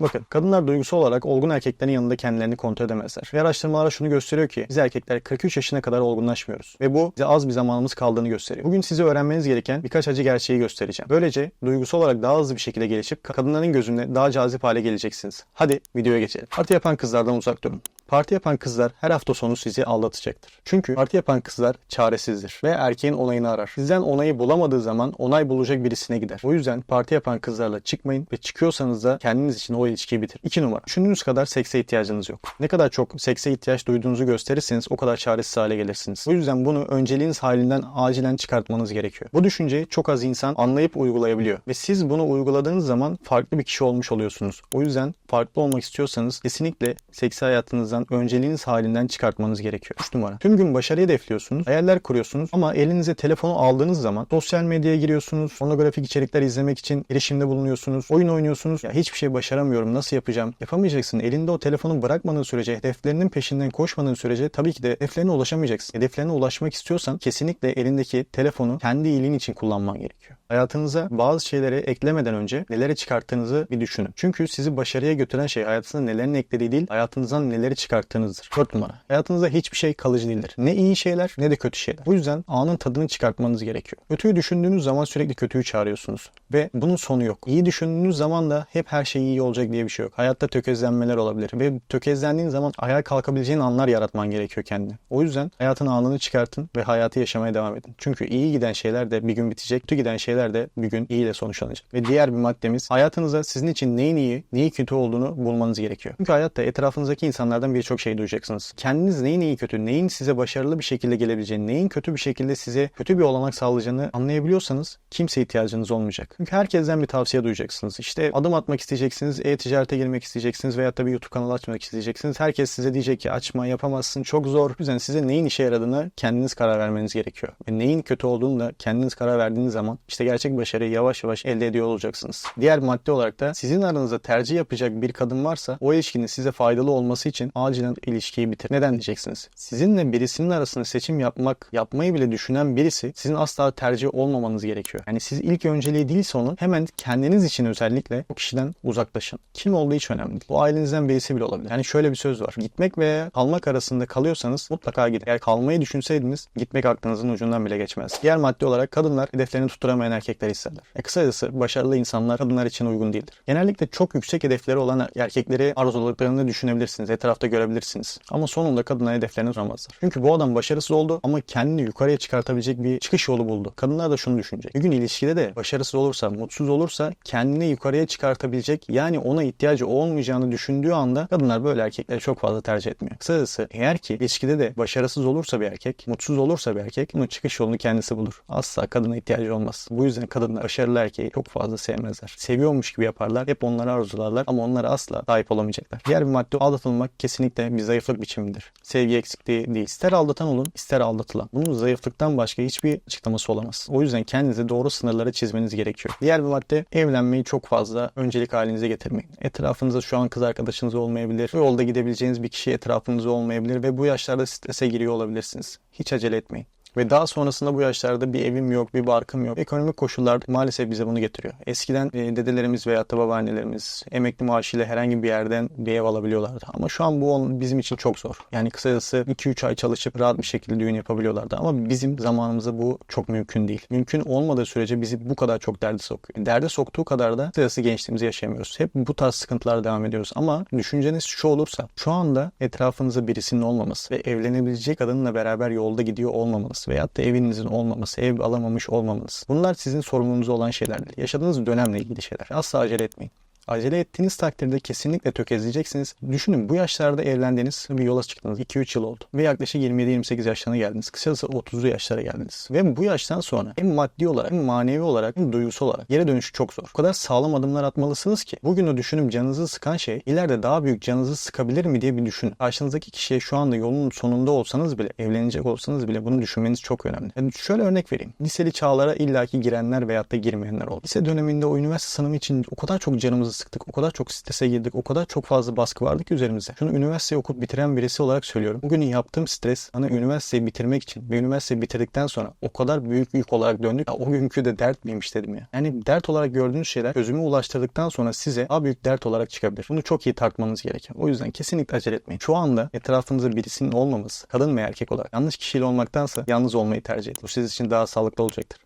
Bakın kadınlar duygusal olarak olgun erkeklerin yanında kendilerini kontrol edemezler. Ve araştırmalar şunu gösteriyor ki biz erkekler 43 yaşına kadar olgunlaşmıyoruz. Ve bu bize az bir zamanımız kaldığını gösteriyor. Bugün size öğrenmeniz gereken birkaç acı gerçeği göstereceğim. Böylece duygusal olarak daha hızlı bir şekilde gelişip kadınların gözünde daha cazip hale geleceksiniz. Hadi videoya geçelim. Parti yapan kızlardan uzak durun. Parti yapan kızlar her hafta sonu sizi aldatacaktır. Çünkü parti yapan kızlar çaresizdir ve erkeğin onayını arar. Sizden onayı bulamadığı zaman onay bulacak birisine gider. O yüzden parti yapan kızlarla çıkmayın ve çıkıyorsanız da kendiniz için o ilişkiyi bitir. 2 numara. Düşündüğünüz kadar sekse ihtiyacınız yok. Ne kadar çok sekse ihtiyaç duyduğunuzu gösterirseniz o kadar çaresiz hale gelirsiniz. O yüzden bunu önceliğiniz halinden acilen çıkartmanız gerekiyor. Bu düşünceyi çok az insan anlayıp uygulayabiliyor. Ve siz bunu uyguladığınız zaman farklı bir kişi olmuş oluyorsunuz. O yüzden farklı olmak istiyorsanız kesinlikle seksi hayatınızdan önceliğiniz halinden çıkartmanız gerekiyor. 3 numara. Tüm gün başarı hedefliyorsunuz, hayaller kuruyorsunuz ama elinize telefonu aldığınız zaman sosyal medyaya giriyorsunuz, pornografik içerikler izlemek için erişimde bulunuyorsunuz, oyun oynuyorsunuz. Ya hiçbir şey başaramıyorum, nasıl yapacağım? Yapamayacaksın. Elinde o telefonu bırakmadığın sürece, hedeflerinin peşinden koşmadığın sürece tabii ki de hedeflerine ulaşamayacaksın. Hedeflerine ulaşmak istiyorsan kesinlikle elindeki telefonu kendi iyiliğin için kullanman gerekiyor. Hayatınıza bazı şeyleri eklemeden önce neleri çıkarttığınızı bir düşünün. Çünkü sizi başarıya götüren şey hayatınızda nelerin eklediği değil, hayatınızdan neleri çıkarttığınızdır. 4 numara. Hayatınızda hiçbir şey kalıcı değildir. Ne iyi şeyler ne de kötü şeyler. Bu yüzden anın tadını çıkartmanız gerekiyor. Kötüyü düşündüğünüz zaman sürekli kötüyü çağırıyorsunuz. Ve bunun sonu yok. İyi düşündüğünüz zaman da hep her şey iyi olacak diye bir şey yok. Hayatta tökezlenmeler olabilir. Ve tökezlendiğin zaman ayağa kalkabileceğin anlar yaratman gerekiyor kendine. O yüzden hayatın anını çıkartın ve hayatı yaşamaya devam edin. Çünkü iyi giden şeyler de bir gün bitecek. Kötü giden şeyler de bir gün iyi ile sonuçlanacak. Ve diğer bir maddemiz hayatınızda sizin için neyin iyi, neyin kötü olduğunu bulmanız gerekiyor. Çünkü hayatta etrafınızdaki insanlardan birçok şey duyacaksınız. Kendiniz neyin iyi kötü, neyin size başarılı bir şekilde gelebileceğini, neyin kötü bir şekilde size kötü bir olanak sağlayacağını anlayabiliyorsanız kimse ihtiyacınız olmayacak. Çünkü herkesten bir tavsiye duyacaksınız. İşte adım atmak isteyeceksiniz, e-ticarete girmek isteyeceksiniz veya da YouTube kanalı açmak isteyeceksiniz. Herkes size diyecek ki açma, yapamazsın, çok zor. O yüzden size neyin işe yaradığını kendiniz karar vermeniz gerekiyor. Ve neyin kötü olduğunu da kendiniz karar verdiğiniz zaman işte gerçek başarıyı yavaş yavaş elde ediyor olacaksınız. Diğer madde olarak da sizin aranızda tercih yapacak bir kadın varsa o ilişkinin size faydalı olması için acilen ilişkiyi bitir. Neden diyeceksiniz? Sizinle birisinin arasında seçim yapmak, yapmayı bile düşünen birisi sizin asla tercih olmamanız gerekiyor. Yani siz ilk önceliği değilse onun hemen kendiniz için özellikle o kişiden uzaklaşın. Kim olduğu hiç önemli değil. Bu ailenizden birisi bile olabilir. Yani şöyle bir söz var. Gitmek veya kalmak arasında kalıyorsanız mutlaka gidin. Eğer kalmayı düşünseydiniz gitmek aklınızın ucundan bile geçmez. Diğer madde olarak kadınlar hedeflerini tutturamayan erkekler hissederler. E kısacası başarılı insanlar kadınlar için uygun değildir. Genellikle çok yüksek hedefleri olan erkekleri arzuladıklarını düşünebilirsiniz. Etrafta görebilirsiniz. Ama sonunda kadınlar hedeflerini tutamazlar. Çünkü bu adam başarısız oldu ama kendini yukarıya çıkartabilecek bir çıkış yolu buldu. Kadınlar da şunu düşünecek. Bir gün ilişkide de başarısız olursa, mutsuz olursa kendini yukarıya çıkartabilecek yani ona ihtiyacı olmayacağını düşündüğü anda kadınlar böyle erkekleri çok fazla tercih etmiyor. Kısacası eğer ki ilişkide de başarısız olursa bir erkek, mutsuz olursa bir erkek bunun çıkış yolunu kendisi bulur. Asla kadına ihtiyacı olmaz. Bu yüzden kadınlar başarılı erkeği çok fazla sevmezler. Seviyormuş gibi yaparlar. Hep onları arzularlar ama onlara asla sahip olamayacaklar. Diğer bir madde aldatılmak kesinlikle bir zayıflık biçimidir. Sevgi eksikliği değil. İster aldatan olun ister aldatılan. Bunun zayıflıktan başka hiçbir açıklaması olamaz. O yüzden kendinize doğru sınırları çizmeniz gerekiyor. Diğer bir madde evlenmeyi çok fazla öncelik halinize getirmeyin. Etrafınızda şu an kız arkadaşınız olmayabilir. Yolda gidebileceğiniz bir kişi etrafınızda olmayabilir ve bu yaşlarda strese giriyor olabilirsiniz. Hiç acele etmeyin. Ve daha sonrasında bu yaşlarda bir evim yok, bir barkım yok. Ekonomik koşullar maalesef bize bunu getiriyor. Eskiden e, dedelerimiz veya da babaannelerimiz emekli maaşıyla herhangi bir yerden bir ev alabiliyorlardı. Ama şu an bu bizim için çok zor. Yani kısacası 2-3 ay çalışıp rahat bir şekilde düğün yapabiliyorlardı. Ama bizim zamanımızda bu çok mümkün değil. Mümkün olmadığı sürece bizi bu kadar çok derde sokuyor. Derde soktuğu kadar da kısacası gençliğimizi yaşayamıyoruz. Hep bu tarz sıkıntılarla devam ediyoruz. Ama düşünceniz şu olursa şu anda etrafınızda birisinin olmaması ve evlenebilecek kadınla beraber yolda gidiyor olmamanız veyahut da evinizin olmaması, ev alamamış olmamanız. Bunlar sizin sorumluluğunuz olan şeyler değil. Yaşadığınız dönemle ilgili şeyler. Asla acele etmeyin. Acele ettiğiniz takdirde kesinlikle tökezleyeceksiniz. Düşünün bu yaşlarda evlendiğiniz bir yola çıktınız. 2-3 yıl oldu. Ve yaklaşık 27-28 yaşlarına geldiniz. Kısacası 30'lu yaşlara geldiniz. Ve bu yaştan sonra hem maddi olarak hem manevi olarak hem duygusal olarak geri dönüşü çok zor. O kadar sağlam adımlar atmalısınız ki bugün o düşünüp canınızı sıkan şey ileride daha büyük canınızı sıkabilir mi diye bir düşünün. Karşınızdaki kişiye şu anda yolun sonunda olsanız bile, evlenecek olsanız bile bunu düşünmeniz çok önemli. Yani şöyle örnek vereyim. Liseli çağlara illaki girenler veyahut da girmeyenler oldu. Lise döneminde o üniversite sınavı için o kadar çok canımızı sıktık, o kadar çok strese girdik, o kadar çok fazla baskı vardı ki üzerimizde. Şunu üniversiteyi okup bitiren birisi olarak söylüyorum. Bugün yaptığım stres bana üniversiteyi bitirmek için ve üniversiteyi bitirdikten sonra o kadar büyük yük olarak döndük. Ya, o günkü de dert miymiş dedim ya. Yani dert olarak gördüğünüz şeyler çözüme ulaştırdıktan sonra size daha büyük dert olarak çıkabilir. Bunu çok iyi tartmanız gerekiyor. O yüzden kesinlikle acele etmeyin. Şu anda etrafınızda birisinin olmaması, kadın ve erkek olarak yanlış kişiyle olmaktansa yalnız olmayı tercih edin. Bu sizin için daha sağlıklı olacaktır.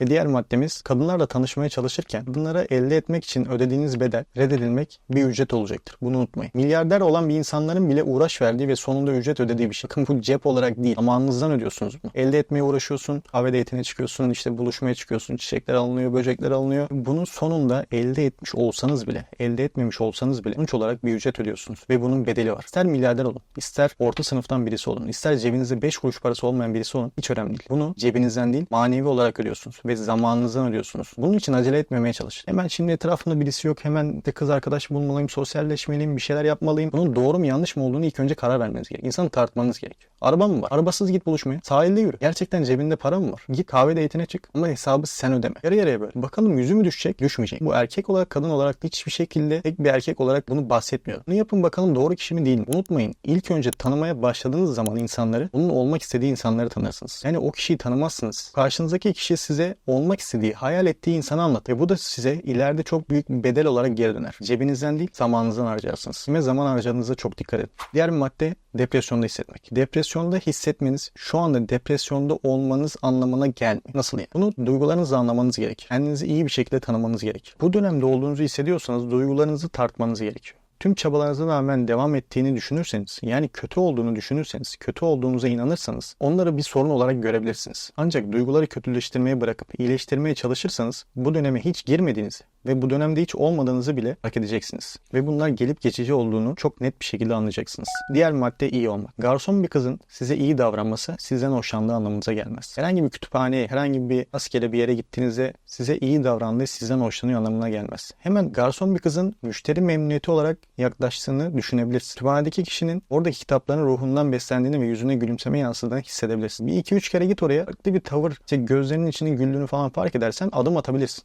Ve diğer maddemiz kadınlarla tanışmaya çalışırken bunları elde etmek için ödediğiniz bedel reddedilmek bir ücret olacaktır. Bunu unutmayın. Milyarder olan bir insanların bile uğraş verdiği ve sonunda ücret ödediği bir şey. Bakın bu cep olarak değil. Zamanınızdan ödüyorsunuz bunu. Elde etmeye uğraşıyorsun. Kahve diyetine çıkıyorsun. işte buluşmaya çıkıyorsun. Çiçekler alınıyor. Böcekler alınıyor. Bunun sonunda elde etmiş olsanız bile, elde etmemiş olsanız bile sonuç olarak bir ücret ödüyorsunuz. Ve bunun bedeli var. İster milyarder olun. ister orta sınıftan birisi olun. ister cebinizde 5 kuruş parası olmayan birisi olun. Hiç önemli değil. Bunu cebinizden değil manevi olarak ödüyorsunuz ve zamanınızdan ödüyorsunuz. Bunun için acele etmemeye çalışın. Hemen şimdi etrafımda birisi yok. Hemen de kız arkadaş bulmalıyım, sosyalleşmeliyim, bir şeyler yapmalıyım. Bunun doğru mu yanlış mı olduğunu ilk önce karar vermeniz gerekiyor. İnsanı tartmanız gerekiyor. Araba mı var? Arabasız git buluşmaya. Sahilde yürü. Gerçekten cebinde para mı var? Git kahve diyetine çık ama hesabı sen ödeme. Yarı yarıya böyle. Bakalım yüzü mü düşecek? Düşmeyecek. Bu erkek olarak kadın olarak hiçbir şekilde tek bir erkek olarak bunu bahsetmiyor. Bunu yapın bakalım doğru kişi mi değil mi? Unutmayın. İlk önce tanımaya başladığınız zaman insanları bunun olmak istediği insanları tanırsınız. Yani o kişiyi tanımazsınız. Karşınızdaki kişi size olmak istediği, hayal ettiği insanı anlat. Ve bu da size ileride çok büyük bir bedel olarak geri döner. Cebinizden değil zamanınızdan harcarsınız. Ve zaman harcadığınızda çok dikkat edin. Diğer bir madde depresyonda hissetmek. Depresyonda hissetmeniz şu anda depresyonda olmanız anlamına gelmiyor. Nasıl yani? Bunu duygularınızla anlamanız gerek. Kendinizi iyi bir şekilde tanımanız gerek. Bu dönemde olduğunuzu hissediyorsanız duygularınızı tartmanız gerekiyor tüm çabalarınıza rağmen devam ettiğini düşünürseniz, yani kötü olduğunu düşünürseniz, kötü olduğunuza inanırsanız onları bir sorun olarak görebilirsiniz. Ancak duyguları kötüleştirmeye bırakıp iyileştirmeye çalışırsanız bu döneme hiç girmediğinizi ve bu dönemde hiç olmadığınızı bile fark edeceksiniz. Ve bunlar gelip geçici olduğunu çok net bir şekilde anlayacaksınız. Diğer madde iyi olmak. Garson bir kızın size iyi davranması sizden hoşlandığı anlamınıza gelmez. Herhangi bir kütüphaneye, herhangi bir askere bir yere gittiğinizde size iyi davrandığı sizden hoşlanıyor anlamına gelmez. Hemen garson bir kızın müşteri memnuniyeti olarak yaklaştığını düşünebilirsiniz. Kütüphanedeki kişinin oradaki kitapların ruhundan beslendiğini ve yüzüne gülümseme yansıdığını hissedebilirsin. Bir iki üç kere git oraya farklı bir tavır, işte gözlerinin içinin güldüğünü falan fark edersen adım atabilirsin.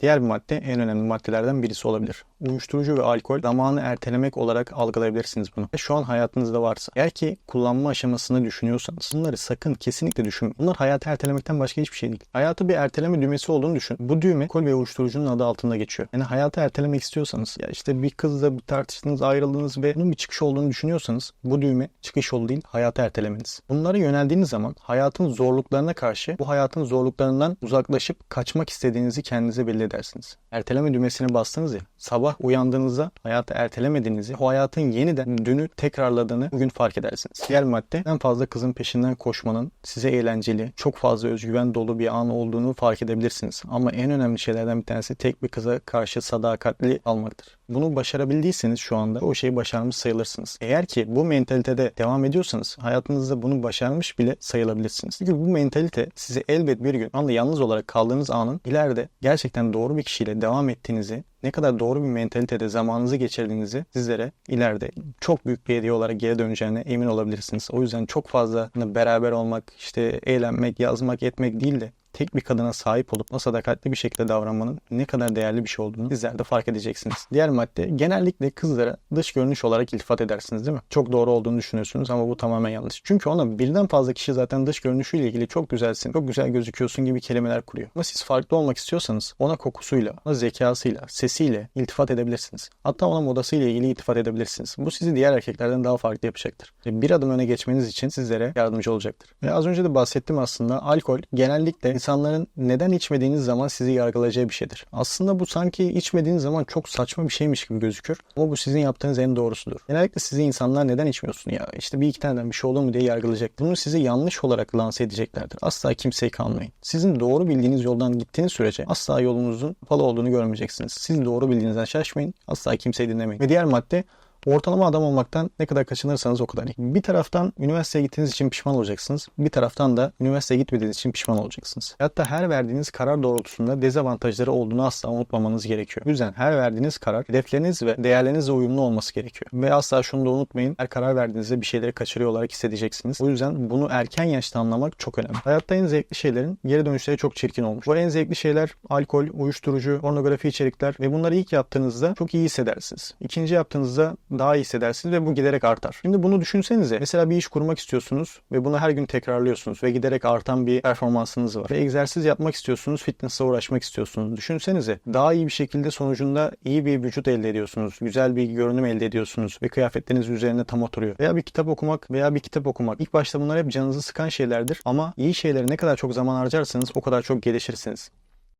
Diğer bir madde en önemli maddelerden birisi olabilir. Uyuşturucu ve alkol zamanı ertelemek olarak algılayabilirsiniz bunu. Şu an hayatınızda varsa. Eğer ki kullanma aşamasını düşünüyorsanız bunları sakın kesinlikle düşünmeyin. Bunlar hayatı ertelemekten başka hiçbir şey değil. Hayatı bir erteleme düğmesi olduğunu düşün. Bu düğme alkol ve uyuşturucunun adı altında geçiyor. Yani hayatı ertelemek istiyorsanız ya işte bir kızla bir tartıştınız ayrıldınız ve bunun bir çıkış olduğunu düşünüyorsanız bu düğme çıkış yolu değil hayatı ertelemeniz. Bunlara yöneldiğiniz zaman hayatın zorluklarına karşı bu hayatın zorluklarından uzaklaşıp kaçmak istediğinizi kendinize belli edersiniz. Erteleme düğmesine bastınız ya sabah uyandığınızda hayatı ertelemediğinizi, o hayatın yeniden dünü tekrarladığını bugün fark edersiniz. Diğer madde en fazla kızın peşinden koşmanın size eğlenceli, çok fazla özgüven dolu bir an olduğunu fark edebilirsiniz. Ama en önemli şeylerden bir tanesi tek bir kıza karşı sadakatli almaktır. Bunu başarabildiyseniz şu anda o şeyi başarmış sayılırsınız. Eğer ki bu mentalitede devam ediyorsanız hayatınızda bunu başarmış bile sayılabilirsiniz. Çünkü bu mentalite size elbet bir gün anda yalnız olarak kaldığınız anın ileride gerçekten doğru bir kişiyle devam ettiğinizi ne kadar doğru bir mentalitede zamanınızı geçirdiğinizi sizlere ileride çok büyük bir hediye olarak geri döneceğine emin olabilirsiniz. O yüzden çok fazla beraber olmak, işte eğlenmek, yazmak, etmek değil de tek bir kadına sahip olup o sadakatli bir şekilde davranmanın ne kadar değerli bir şey olduğunu sizler de fark edeceksiniz. Diğer madde genellikle kızlara dış görünüş olarak iltifat edersiniz değil mi? Çok doğru olduğunu düşünüyorsunuz ama bu tamamen yanlış. Çünkü ona birden fazla kişi zaten dış görünüşüyle ilgili çok güzelsin, çok güzel gözüküyorsun gibi kelimeler kuruyor. Ama siz farklı olmak istiyorsanız ona kokusuyla, ona zekasıyla, sesiyle iltifat edebilirsiniz. Hatta ona modasıyla ilgili iltifat edebilirsiniz. Bu sizi diğer erkeklerden daha farklı yapacaktır. Bir adım öne geçmeniz için sizlere yardımcı olacaktır. Ve az önce de bahsettim aslında alkol genellikle insanların neden içmediğiniz zaman sizi yargılayacağı bir şeydir. Aslında bu sanki içmediğiniz zaman çok saçma bir şeymiş gibi gözükür. Ama bu sizin yaptığınız en doğrusudur. Genellikle sizi insanlar neden içmiyorsun ya işte bir iki taneden bir şey olur mu diye yargılayacak. Bunu size yanlış olarak lanse edeceklerdir. Asla kimseyi kanmayın. Sizin doğru bildiğiniz yoldan gittiğiniz sürece asla yolunuzun kapalı olduğunu görmeyeceksiniz. Siz doğru bildiğinizden şaşmayın. Asla kimseyi dinlemeyin. Ve diğer madde Ortalama adam olmaktan ne kadar kaçınırsanız o kadar iyi. Bir taraftan üniversiteye gittiğiniz için pişman olacaksınız. Bir taraftan da üniversiteye gitmediğiniz için pişman olacaksınız. Hatta her verdiğiniz karar doğrultusunda dezavantajları olduğunu asla unutmamanız gerekiyor. O yüzden her verdiğiniz karar hedefleriniz ve değerlerinizle uyumlu olması gerekiyor. Ve asla şunu da unutmayın. Her karar verdiğinizde bir şeyleri kaçırıyor olarak hissedeceksiniz. O yüzden bunu erken yaşta anlamak çok önemli. Hayatta en zevkli şeylerin geri dönüşleri çok çirkin olmuş. Bu en zevkli şeyler alkol, uyuşturucu, pornografi içerikler ve bunları ilk yaptığınızda çok iyi hissedersiniz. İkinci yaptığınızda daha iyi hissedersiniz ve bu giderek artar. Şimdi bunu düşünsenize. Mesela bir iş kurmak istiyorsunuz ve bunu her gün tekrarlıyorsunuz ve giderek artan bir performansınız var. Ve egzersiz yapmak istiyorsunuz, fitness'a uğraşmak istiyorsunuz. Düşünsenize daha iyi bir şekilde sonucunda iyi bir vücut elde ediyorsunuz. Güzel bir görünüm elde ediyorsunuz ve kıyafetleriniz üzerine tam oturuyor. Veya bir kitap okumak veya bir kitap okumak. İlk başta bunlar hep canınızı sıkan şeylerdir ama iyi şeylere ne kadar çok zaman harcarsanız o kadar çok gelişirsiniz.